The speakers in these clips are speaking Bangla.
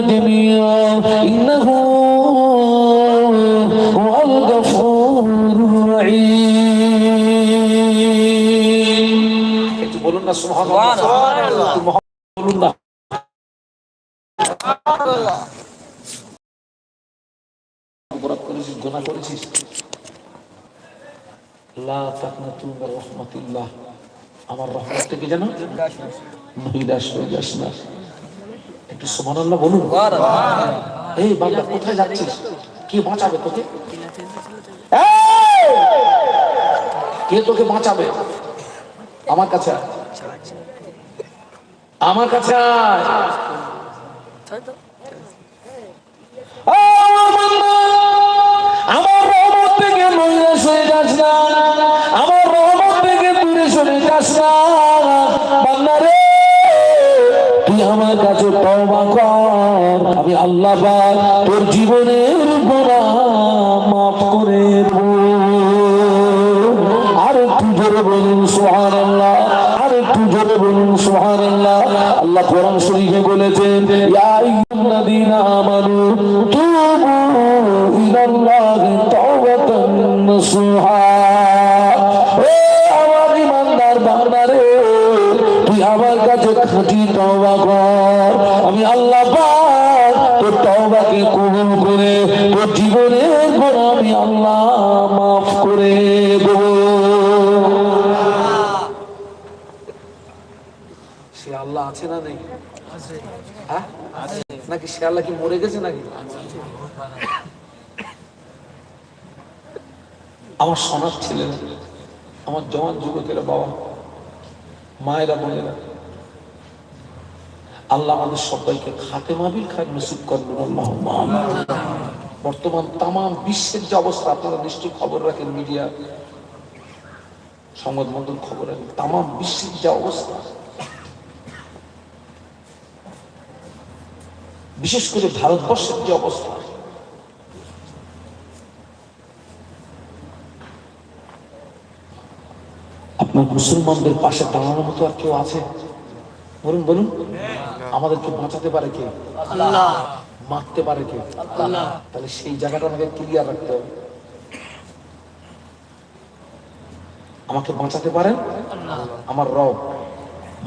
جميعا إنه هو الغفور الرحيم একটু বলুন না সুবহানাল্লাহ একটু মহব্বত বলুন না অপরাধ করেছিস গুনাহ করেছিস লা তাকনাতু মির রাহমাতিল্লাহ আমার রহমত থেকে যেন নৈরাশ হয়ে যাস না একটু সুবহানাল্লাহ বলুন। এই বাংলা কোথায় যাচ্ছিস? কি বাঁচাবে তোকে! কে তোকে বাঁচাবে? আমার কাছে আমার কাছে কর আমি আল্লাহ তোর জীবনের গোড়া মাফ করে আর একটু জোরে বলুন, সুবহানাল্লাহ। আর একটু জোরে বলুন সোহান আল্লাহ কোরআন শরীফে বলেছেন আমানু তুবু আমি আল্লাহ মাফ করে দেব। সে আল্লাহ আছে না নেই? হ্যাঁ? নাকি সে আল্লাহ কি মরে গেছে নাকি? আমার সনার ছিলেন আমার জওয়ান যুবকেরা বাবা, মায়েরা বোনেরা, আল্লাহ আমাদের সবাইকে খাতে মাবিল খায় নসিব করবেন আল্লাহ বর্তমান তাম বিশ্বের যে অবস্থা আপনারা নিশ্চয়ই খবর রাখেন মিডিয়া সংবাদ মাধ্যম খবর রাখেন তাম বিশ্বের যে অবস্থা। বিশেষ করে ভারতবর্ষের যে অবস্থা। আপনার মুসলমানদের পাশে দাঁড়ানোর মতো আর কেউ আছে? বলুন বলুন। আমাদেরকে বাঁচাতে পারে কে? মারতে পারে কে তাহলে সেই জায়গাটা আমাকে ক্লিয়ার রাখতে হবে। আমাকে বাঁচাতে পারেন আমার রব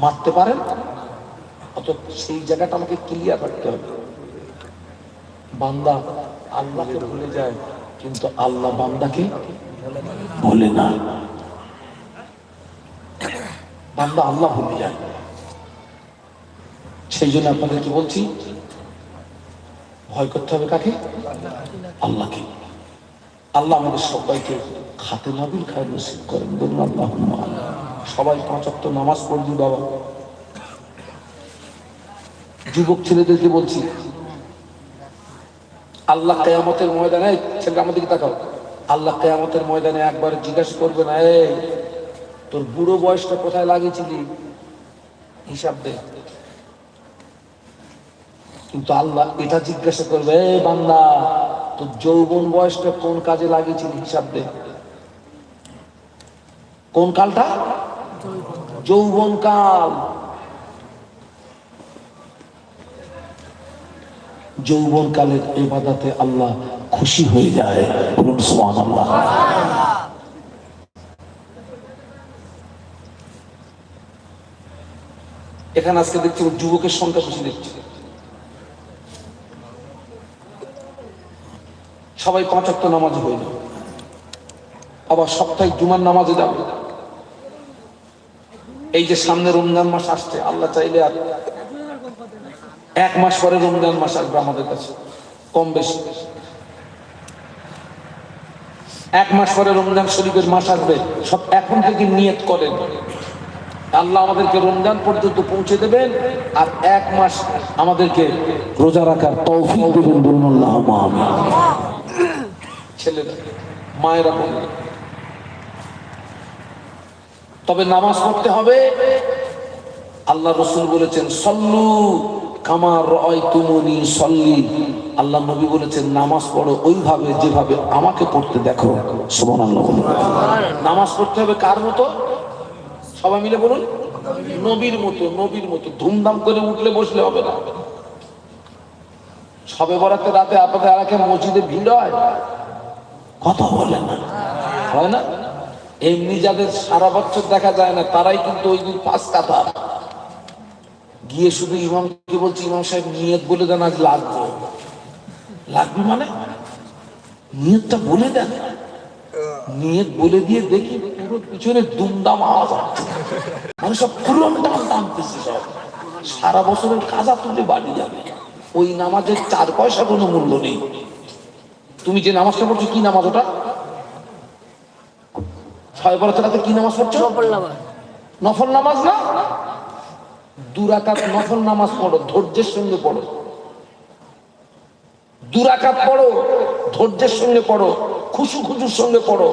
মারতে পারেন অত সেই জায়গাটা আমাকে ক্লিয়ার রাখতে হবে। বান্দা আল্লাহকে ভুলে যায় কিন্তু আল্লাহ বান্দাকে ভুলে না। বান্দা আল্লাহ ভুলে যায়। সেই জন্য আপনাদেরকে বলছি ভয় করতে হবে কাকে? আল্লাহকে। আল্লাহ আমাদের সবাইকে খাতে নাবিল খায় নসিব করেন। বলুন আল্লাহ সবাই পাঁচাত্ত নামাজ পড়বি, বাবা। যুবক ছেলেদেরকে বলছি, আল্লাহ কেয়ামতের ময়দানে ছেলেটা আমাদের তাকাও। আল্লাহ কেয়ামতের ময়দানে একবার জিজ্ঞাসা করবে না, এই, তোর বুড়ো বয়সটা কোথায় লাগিয়েছিলি? হিসাব দে। কিন্তু আল্লাহ এটা জিজ্ঞাসা করবে বান্দা, তোর যৌবন বয়সটা কোন কাজে লাগিয়েছিলি হিসাব দে। কোন কালটা? যৌবন কাল। যৌবন কালের এবাদাতে আল্লাহ খুশি হয়ে যায়। আল্লাহ এখানে আজকে দেখছি যুবকের সংখ্যা বেশি দেখছি। সবাই পাঁচাত্ত নামাজ হয়ে যাবে আবার সপ্তাহে জুমার নামাজে যাবে এই যে সামনে রমজান মাস আসছে, আল্লাহ চাইলে আর এক মাস পরে রমজান মাস আসবে আমাদের কাছে, কম বেশি। এক মাস পরে রমজান শরীফের মাস আসবে, সব এখন থেকে নিয়ত করেন। আল্লাহ আমাদেরকে রমজান পর্যন্ত পৌঁছে দেবেন, আর এক মাস আমাদেরকে রোজা রাখার তৌফিক দেবেন বলুন আল্লাহ ছেলেরা মায়েরা বললেন তবে নামাজ পড়তে হবে। আল্লাহ রসুল বলেছেন, সল্লু কামার রয় তুমনি সল্লি। আল্লাহ নবী বলেছেন, নামাজ পড়ো ওইভাবে যেভাবে আমাকে পড়তে দেখো। সুমন আল্লাহ নামাজ পড়তে হবে কার মতো? সবাই মিলে বলুন। নবীর মতো নবীর মতো। ধুমধাম করে উঠলে বসলে হবে না। সবে বরাতে রাতে আপনাদের এলাকায় মসজিদে ভিড় হয়। কত বলে না। হয় না? এমনি যাদের সারা বছর দেখা যায় না, তারাই কিন্তু ওই দিন পাঁচ কাতা গিয়ে শুধু ইমামকে বলছি, ইমাম সাহেব, নিয়ত বলে দেন, আজ লাগবে। লাগবে মানে? নিয়তটা বলে দেন। নিয়ত বলে দিয়ে দেখি পুরো পিছনে দুমদাম আওয়াজ মানে সব পুরন টান টানতেছে সব। সারা বছরের কাজা তুলে বাড়ি যাবে। ওই নামাজের চার পয়সা কোনো মূল্য নেই। তুমি যে নামাজটা পড়ছো কি নামাজ ওটা? ছয় বছর রাতে কি নামাজ পড়ছো? নফল নামাজ। না? দুরাকাত নফল নামাজ পড়ো ধৈর্যের সঙ্গে পড়ো। দুরাকাত পড়ো ধৈর্যের সঙ্গে পড়ো খুশু খুশুর সঙ্গে পড়ো।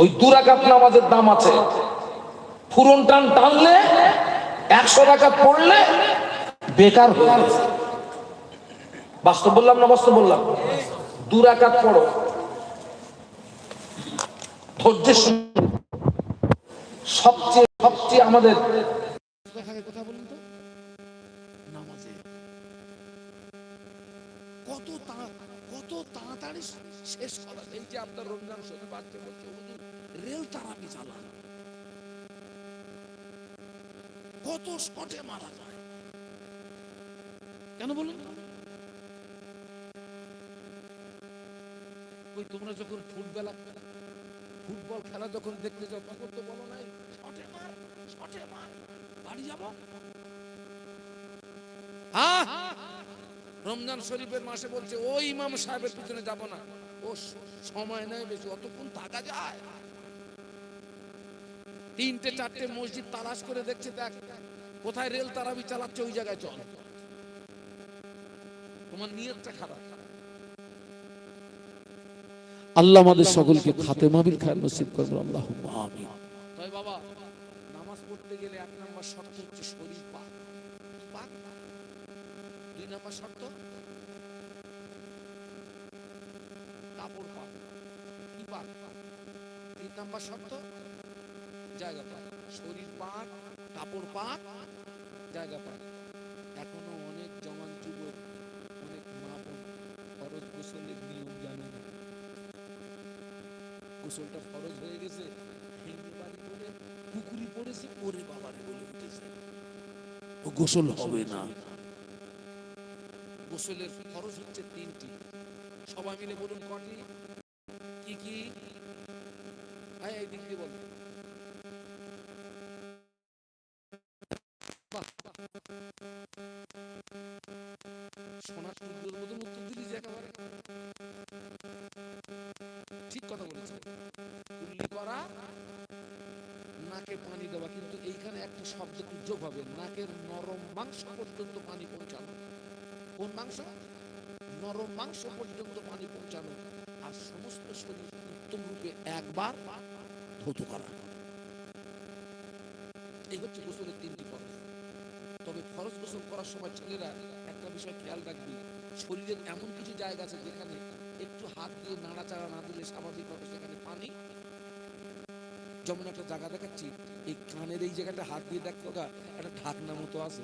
ওই দুরাকাত নামাজের দাম আছে। ফুরন টান টানলে একশো টাকা পড়লে বেকার হয়ে গেছে বাস্তব বললাম না বাস্তব বললাম? দুরাকাত পড়ো। ধৈর্যের সবচেয়ে সবচেয়ে আমাদের কত তাড়াতাড়ি শেষ করা আপনার রেল কত স্পটে মারা যায়। কেন বলুন? ওই তোমরা যখন ফুটবল ফুটবল খেলা যখন দেখতে যাও, তখন তো বলো নাই বাড়ি যাব? হ্যাঁ? রমজান শরীফের মাসে বলছে ওই ইমাম সাহেবের পিছনে যাব না। ও সময় নেই বেশি, অতক্ষণ থাকা যায়। তিনটে, চারটে মসজিদ তালাশ করে দেখছে, দেখ, কোথায় রেল তারাবি চালাচ্ছে, ওই জায়গায় চল। তোমার নিয়তটা খারাপ। আল্লাহ আমাদের সকলকে খাতেমা বিল খায়ের নসিব করবেন আল্লাহ আমিন। এখনও অনেক জমান যুবক, অনেক মা বোন ফরজ গোসলের গোসলটা ফরজ হয়ে গেছে, ভেঙে বাড়ি করে পুকুরি পড়েছে ওরে বাবারে বলে উঠেছে। ও গোসল হবে না। গোসলের খরচ হচ্ছে তিনটি। সবাই মিলে বলুন কটি? কি কি? হ্যাঁ এই দিক দিয়ে বলুন। সোনা নাকে পানি দেওয়া, কিন্তু এইখানে একটা শব্দ যোগ হবে নাকের নরম মাংস পর্যন্ত পানি পৌঁছানো। কোন মাংস? নরম মাংস পর্যন্ত পানি পৌঁছানো। আর সমস্ত শরীর উত্তম রূপে একবার ধৌত করা। এই হচ্ছে গোসলের তিনটি ফরজ তবে ফরজ গোসল করার সময় ছেলেরা একটা বিষয় খেয়াল রাখবি। শরীরের এমন কিছু জায়গা আছে যেখানে একটু হাত দিয়ে নাড়াচাড়া না দিলে স্বাভাবিকভাবে সেখানে পানি যেমন একটা জায়গা দেখাচ্ছি এই কানের এই জায়গাটা হাত দিয়ে দেখতো গা একটা ঢাকনা মতো আছে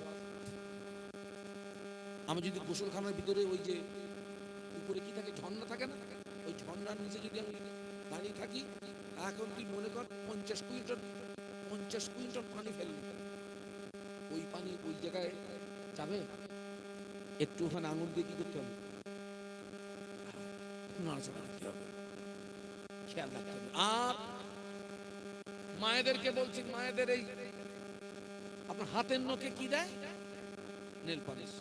আমি যদি গোসলখানার ভিতরে ওই যে উপরে কি থাকে ঝর্ণা থাকে না ওই ঝর্ণার নিচে যদি আমি দাঁড়িয়ে থাকি এখন তুই মনে কর পঞ্চাশ কুইন্টল পঞ্চাশ কুইন্টল পানি ফেলবি ওই পানি ওই জায়গায় যাবে একটু ওখানে আঙুল দিয়ে কি করতে হবে নাড়াচাড়া খেয়াল রাখতে হবে আর মায়েদেরকে বলছি, মায়েদের এই আপনার হাতের নখে কি দেয়? Nail polish.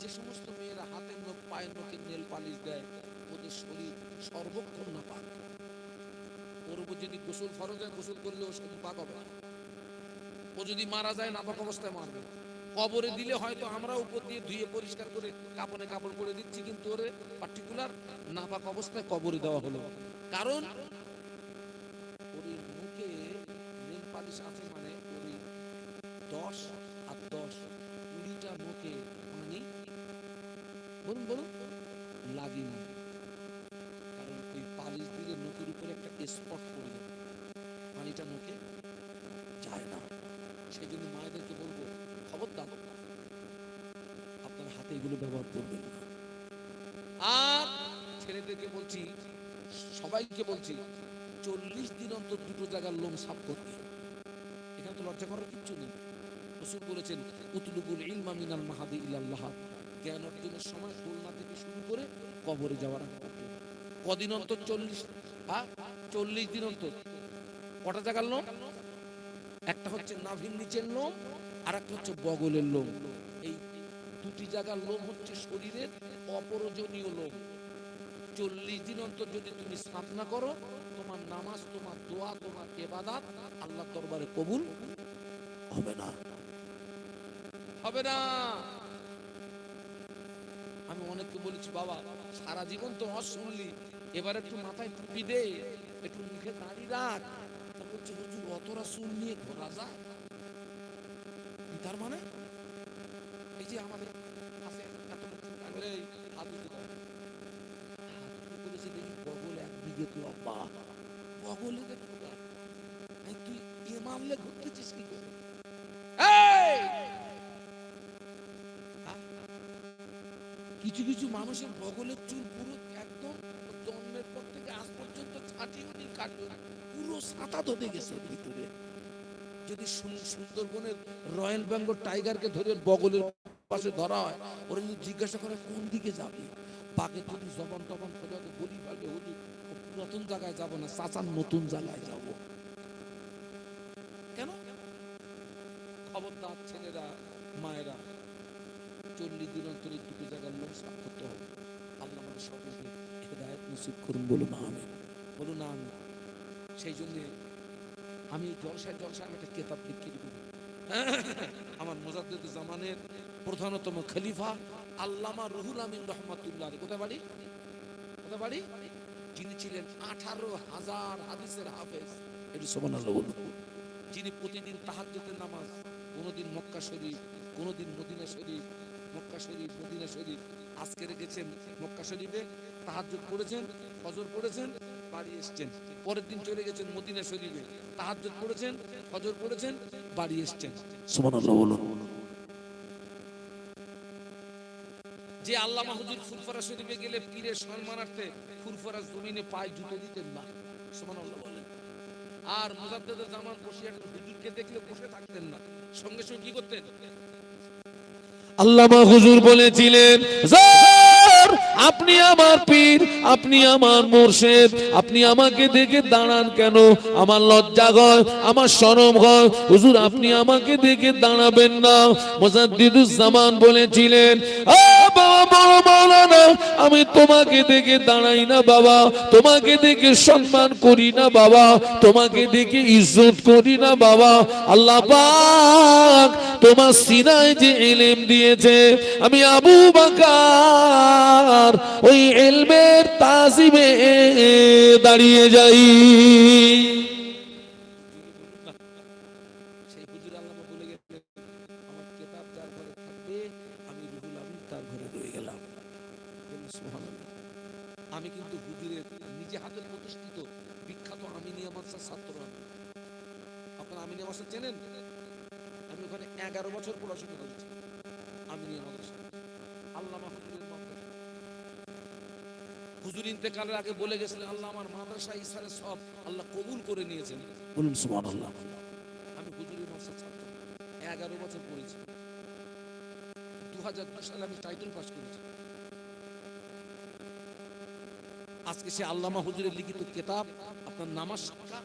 যে সমস্ত মেয়েরা হাতের নখ, পায়ের নখে নেল পালিশ দেয়, ওদের শরীর সর্বক্ষণ না পাক। ওর উপর যদি গোসল ফরজ হয়, গোসল করলে ও শরীর পাক হবে। ও যদি মারা যায়, নাপাক অবস্থায় মারবে। কবরে দিলে হয়তো আমরা উপর দিয়ে ধুয়ে পরিষ্কার করে কাপড়ে কাপড় করে দিচ্ছি, কিন্তু ওরে পার্টিকুলার নাপাক অবস্থায় কবরে দেওয়া হলো। কারণ ওর এই মুখে নেল পালিশ আছে মানে ওর এই দশ, আর দশ কুড়িটা মুখে পানি বলুন বলুন লাগেনি কারণ ওই পালিশ দিলে নখের উপরে একটা স্পট পড়ে যাবে। পানিটা নখে যায় না। সেই জন্য মায়েদেরকে বলব, খবরদার। আপনারা হাতে এগুলো ব্যবহার করবেন না। আর ছেলেদেরকে বলছি, সবাইকে বলছি, চল্লিশ দিন অন্তর দুটো জায়গার লোম সাফ করবে এখানে তো লজ্জা করার কিচ্ছু নেই। রসুল বলেছেন, উতলুবুল ইলমা মিনাল মাহাদি ইলাল্লাহ। জ্ঞান অর্জনের সময় খুলনা থেকে শুরু করে কবরে যাওয়ার কদিন অন্তর? চল্লিশ। হ্যাঁ চল্লিশ দিন অন্তর? কটা জায়গার লোম? একটা হচ্ছে নাভির নিচের লোম আর একটা হচ্ছে বগলের লোম। এই দুটি জায়গার লোম হচ্ছে শরীরের অপরজনীয় লোম। চল্লিশ দিন অন্তর যদি তুমি সাফ করো, তোমার নামাজ, তোমার দোয়া, তোমার এবাদাত আল্লাহ দরবারে কবুল হবে না। হবে না। আমি অনেককে বলেছি, বাবা, সারা জীবন তো শুনলি, এবার একটু মাথায় টুপি দে, একটু মুখে দাড়ি রাখ। বলছে, হুজুর অতরা নিয়ে ঘোরা যায় তার মানে? এই যে আমাদের আছে এত লোক থাকলে হাত দেখি বগল এক বগলে তুই এ মামলে ঘুরতেছিস কি করে এই! হ্যাঁ? কিছু কিছু মানুষের বগলের চুল পুরো একদম জন্মের পর থেকে আজ পর্যন্ত ছাটিও নি। কাটিও পুরো সাঁতা ধরে গেছে ভিতরে। যদি সুন- সুন্দরবনের রয়্যাল বেঙ্গল টাইগারকে ধরে বগলের পাশে ধরা হয়, ওরা যদি জিজ্ঞাসা করে কোন দিকে যাবে? বাঘে যদি জবান টবান বলি পারবে হুজুর, ও নতুন জায়গায় যাব না, চাচার নতুন জায়গায় যাব কেন খবরদার ছেলেরা মায়েরা চল্লিশ দিন অন্তরে দুটো জায়গার লোক সাফ করতে হবে আল্লাহ আমাদের সকলকে হেদায়ত নসিব করুন বলুন আমি বলুন আমি সেই জন্যে আমি জলসায় জলসায় আমি একটা কেতাব লিখে দিব। আমার মোজাদ্দেদ জামানের প্রধানতম খলিফা আল্লামা রুহুল আমিন রহমাতুল্লাহ কোথায় বাড়ি? কোথায় বাড়ি? যিনি ছিলেন আঠারো হাজার হাদিসের হাফেজ। এটি সমান যিনি প্রতিদিন তাহাজ্জুদের নামাজ কোনোদিন মক্কা শরীফ কোনোদিন মদিনা শরীফ মক্কা শরীফ মদিনা শরীফ। আজকে রেখেছেন মক্কা শরীফে তাহাজ্জুদ পড়েছেন ফজর পড়েছেন বাড়ি এসছেন। পরের দিন চলে গেছেন মদিনা শরীফে। তাহাজ্জুদ পড়েছেন ফজর পড়েছেন বাড়ি এসছেন। সুবহানাল্লাহ বলুন। যে আল্লামা হুজুর ফুরফরা শরীফে গেলে পীরের সম্মানার্থে ফুরফরা জমিনে পায়ে জুতো দিতেন না। সুবহানাল্লাহ বলেন। আর মুজাদ্দেদ জামান বসিয়াটের হুজুরকে দেখলে বসে থাকতেন না। সঙ্গে সঙ্গে কি করতেন? আল্লামা হুজুর বলেছিলেন "স্যার, আপনি আমার পীর, আপনি আমার মোর্শেদ, আপনি আমাকে দেখে দাঁড়ান কেন? আমার লজ্জা হয় আমার শরম হয় হুজুর, আপনি আমাকে দেখে দাঁড়াবেন না। মোজাদ্দিদুজ্জামান বলেছিলেন "আ বাবা বড় মাওলানা আমি তোমাকে দেখে দাঁড়াই না বাবা, তোমাকে দেখে সম্মান করি না বাবা, তোমাকে দেখে ইজ্জত করি না বাবা। আল্লাহ পাক তোমার সিনায় যে এলেম দিয়েছে, আমি আবু বাকার ওই এলমের তাজিমে দাঁড়িয়ে যাই সেই হুজুর আল্লাহ বলে গেলেন আমার কিতাব যার ঘরে থাকবে আমি রুহুল আমিন তার ঘরে রয়ে গেলাম বলুন সুবহানাল্লাহ। আমি কিন্তু হুজুরের নিজে হাতের প্রতিষ্ঠিত বিখ্যাত আমিনিয়া মাদ্রাসার ছাত্র আমি। আপনারা আমিনিয়া মাদ্রাসা চেনেন আমি ওখানে এগারো বছর পড়াশোনা করেছি আমিনিয়া মাদ্রাসা আল্লামা হুজুরের মাদ্রাসা হুজুর ইন্তেকালের আগে বলে গেছিলেন আল্লাহ আমার মাদ্রাসা ইসারে সব আল্লাহ কবুল করে বলুন, সুবহানাল্লাহ। আমি হুজুরের মাদ্রাসা ছাত্র এগারো বছর পড়েছি। দু হাজার দু সালে আমি টাইটেল পাস করেছি। আজকে সে আল্লামা হুজুরের লিখিত কেতাব, আপনার নামাজ শিক্ষা,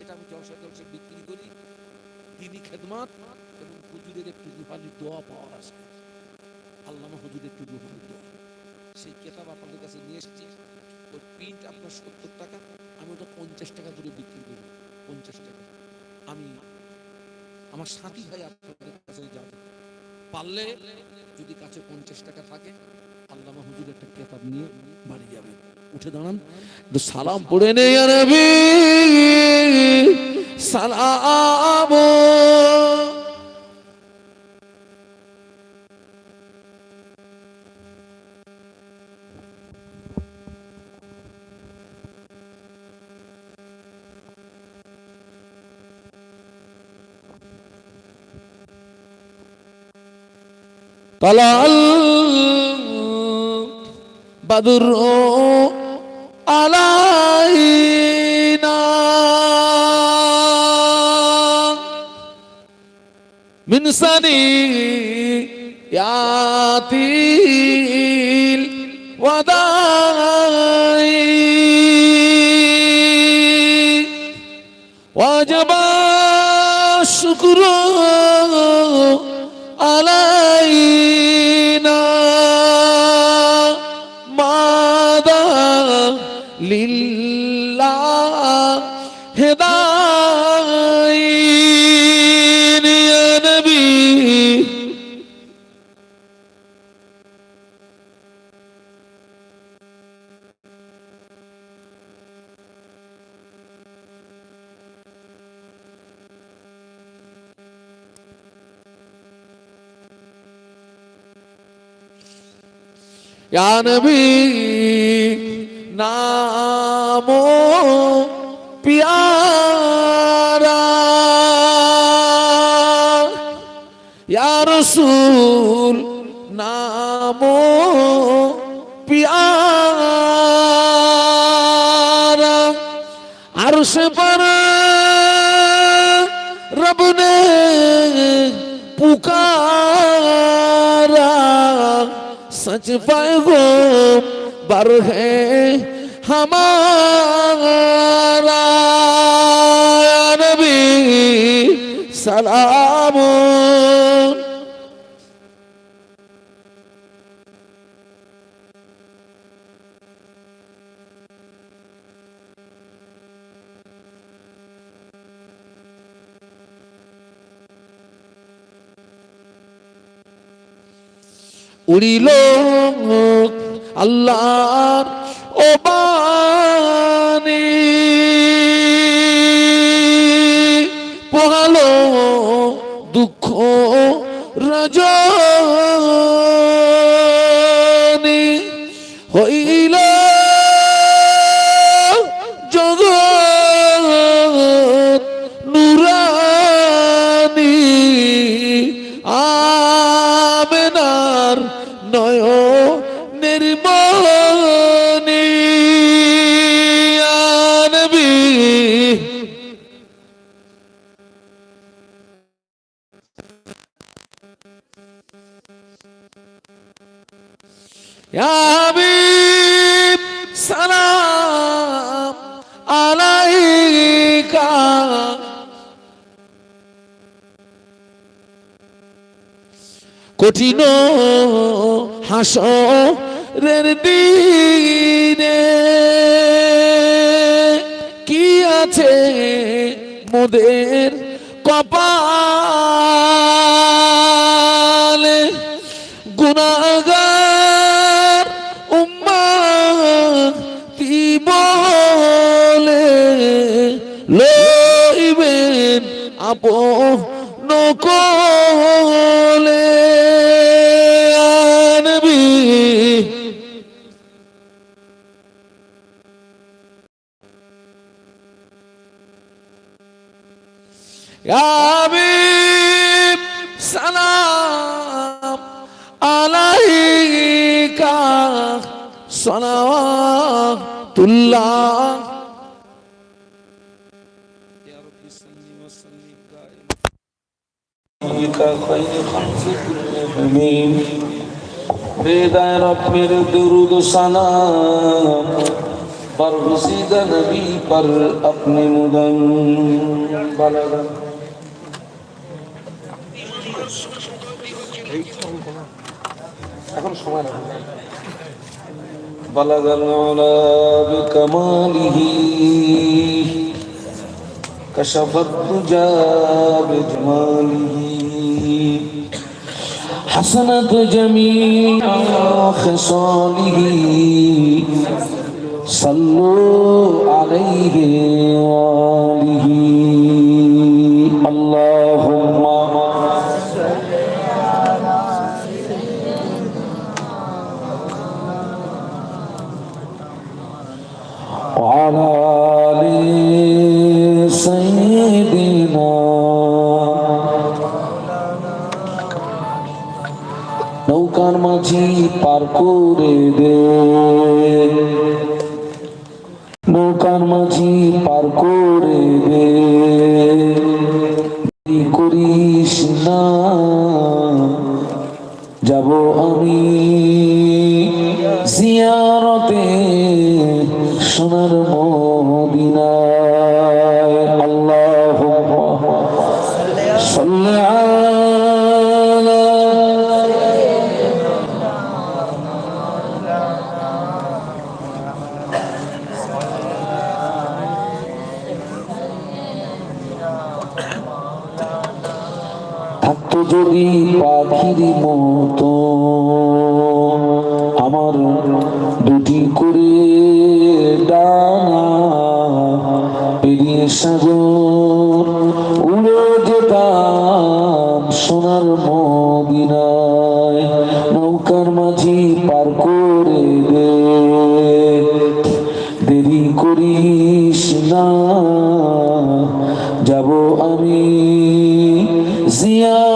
এটা আমি জলসা জলসা বিক্রি করি। দিনী খেদমাত এবং হুজুরের একটু রুহানি দোয়া পাওয়ার আছে। আল্লামা হুজুরের একটু রুহানি দোয়া। সেই কেতাব আপনাদের কাছে নিয়ে এসেছি। ওর প্রিন্ট আপনার সত্তর টাকা, আমি ওটা পঞ্চাশ টাকা করে বিক্রি করি। পঞ্চাশ টাকা। আমি আমার সাথী ভাই আপনাদের কাছে যাব। পারলে যদি কাছে পঞ্চাশ টাকা থাকে, আল্লামা হুজুর একটা কেতাব নিয়ে বাড়ি যাবে। উঠে দাঁড়ান। সালাম পড়ে নেই সালাম। طلع البدر علينا من سنيات الوداع وجب يا نبي نامو پیارا یا رسول نامو پیارا عرش پر رب نے پکارا सच पैगो बर है हमारा या नबी सलाम উড়িল আল্লাহ ও বাণী পোহালো দুঃখ রাজ হইল কঠিন হাসরের দিনে। কি আছে মোদের কপালে? গুনাগার উম্মা বলে? লইবেন আপন হাবিব সালাম আলাইকা সালাতুল্লাহ بك خير خلق المؤمنين হৃদয় রবের দুরুদ সালাম বরগুসিদা নবী পর আপনি মুদন বালাগা এখন সময় লাগবে بلغ العلا بكماله كشف الدجى بجماله حسنت جميع خصاله صلوا عليه وآله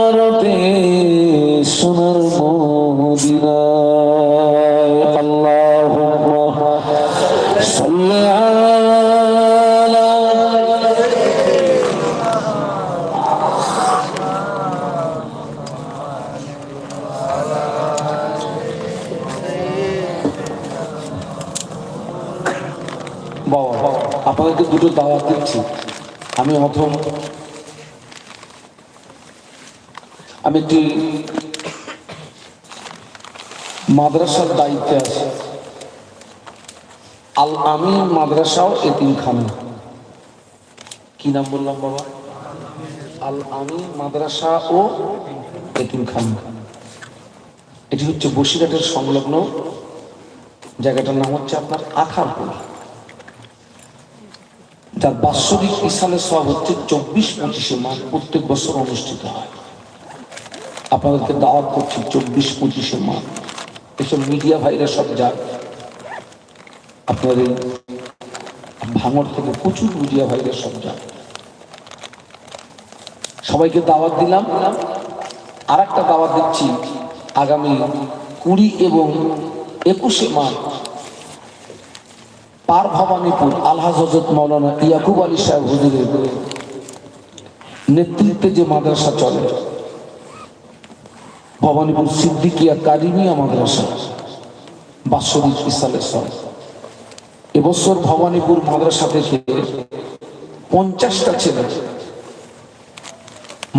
জিয়ারতে সোনার মদিনায় আল্লাহুম্মা সাল্লি আলা বাবা আপনাদেরকে দুটো দাওয়াত দিচ্ছি। আমি প্রথম আমি একটি মাদ্রাসার দায়িত্বে আছি। আল আমি মাদ্রাসাও এতিমখানা কি নাম বললাম বাবা? আল আমি মাদ্রাসা ও এতিমখানা এটি হচ্ছে বসিরহাটের সংলগ্ন জায়গাটার নাম হচ্ছে আপনার আখারপুর। যার বাৎসরিক ইসালের সব হচ্ছে চব্বিশ পঁচিশে মাস প্রত্যেক বছর অনুষ্ঠিত হয়। আপনাদেরকে দাওয়াত করছি চব্বিশ পঁচিশে মাস এসব মিডিয়া ভাইরা সব যায় আপনাদের ভাঙর থেকে প্রচুর মিডিয়া ভাইরা সব যায় সবাইকে দাওয়াত দিলাম। আর একটা দাওয়াত দিচ্ছি আগামী কুড়ি এবং একুশে মার্চ পার ভবানীপুর আলহাজ হজরত মৌলানা ইয়াকুব আলী সাহেব হুজুরের নেতৃত্বে যে মাদ্রাসা চলে। ভবানীপুর সিদ্দিকিয়া কারিমিয়া মাদ্রাসা বাৎসরিক ইসালের সব এবছর ভবানীপুর মাদ্রাসা থেকে পঞ্চাশটা ছেলে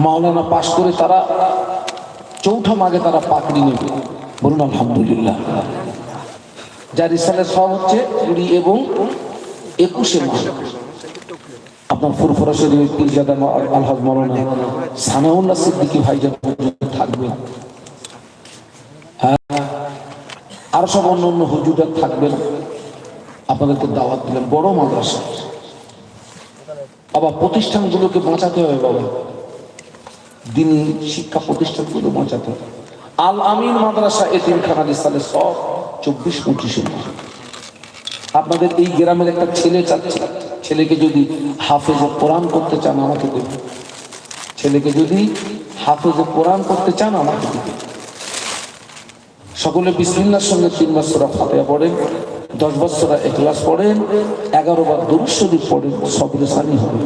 মাওলানা পাশ করে তারা চৌঠা মাগে তারা পাকড়ি নেবে। বলুন, আলহামদুলিল্লাহ। যার ইসালের সব হচ্ছে কুড়ি এবং একুশে মাস আপনার ফুরফুরা শরীফ পীরজাদা আলহাজ মৌলানা সানাউল্লাহ সিদ্দিকী ভাইজান থাকবেন। হ্যাঁ। আর সব অন্য অন্য হুজুরা থাকবেন। আপনাদেরকে দাওয়াত দিলেন বড় মাদ্রাসা। আবার প্রতিষ্ঠানগুলোকে বাঁচাতে হবে বাবা। দিনী শিক্ষা প্রতিষ্ঠানগুলো বাঁচাতে হবে। আল আমিন মাদ্রাসা, এতিমখানা ইসালের সব চব্বিশ পঁচিশে আপনাদের এই গ্রামের একটা ছেলে চাচ্ছে। ছেলেকে যদি হাফেজে কোরআন করতে চান, আমাকে দেবেন। ছেলেকে যদি হাফেজে কোরআন করতে চান, আমাকে দেবেন। সকলে বিসমিল্লার সঙ্গে তিন বছর ফাতেহা পড়েন, দশ বছর এখলাস পড়েন, এগারো বার দিন পড়েন, সবরে সানি হবে।